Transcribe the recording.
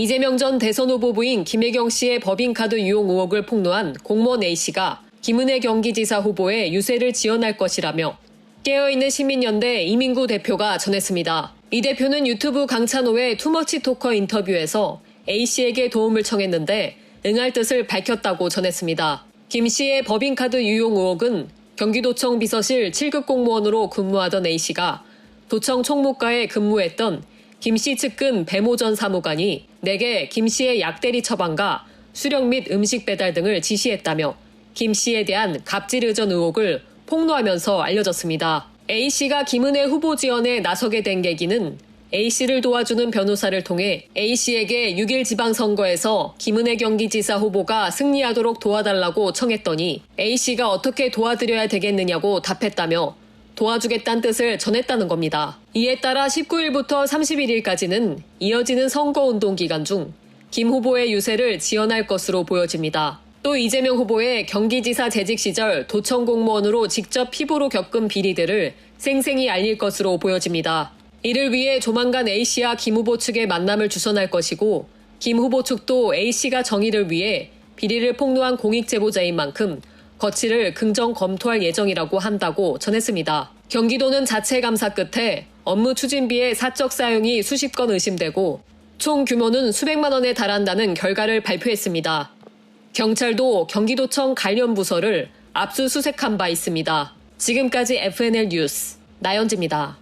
이재명 전 대선 후보 부인 김혜경 씨의 법인카드 유용 의혹을 폭로한 공무원 A씨가 김은혜 경기지사 후보의 유세를 지원할 것이라며 깨어있는 시민연대 이민구 대표가 전했습니다. 이 대표는 유튜브 강찬호의 투머치 토커 인터뷰에서 A씨에게 도움을 청했는데 응할 뜻을 밝혔다고 전했습니다. 김 씨의 법인카드 유용 의혹은 경기도청 비서실 7급 공무원으로 근무하던 A씨가 도청 총무과에 근무했던 김씨 측근 배모 전 사무관이 내게 김 씨의 약대리 처방과 수령 및 음식 배달 등을 지시했다며 김 씨에 대한 갑질 의전 의혹을 폭로하면서 알려졌습니다. A 씨가 김은혜 후보 지원에 나서게 된 계기는 A 씨를 도와주는 변호사를 통해 A 씨에게 6일 지방선거에서 김은혜 경기지사 후보가 승리하도록 도와달라고 청했더니 A 씨가 어떻게 도와드려야 되겠느냐고 답했다며 도와주겠다는 뜻을 전했다는 겁니다. 이에 따라 19일부터 31일까지는 이어지는 선거운동 기간 중 김 후보의 유세를 지원할 것으로 보여집니다. 또 이재명 후보의 경기지사 재직 시절 도청 공무원으로 직접 피부로 겪은 비리들을 생생히 알릴 것으로 보여집니다. 이를 위해 조만간 A씨와 김 후보 측의 만남을 주선할 것이고 김 후보 측도 A씨가 정의를 위해 비리를 폭로한 공익 제보자인 만큼 거취를 긍정 검토할 예정이라고 한다고 전했습니다. 경기도는 자체 감사 끝에 업무 추진비의 사적 사용이 수십 건 의심되고 총 규모는 수백만 원에 달한다는 결과를 발표했습니다. 경찰도 경기도청 관련 부서를 압수수색한 바 있습니다. 지금까지 FNL 뉴스 나연지입니다.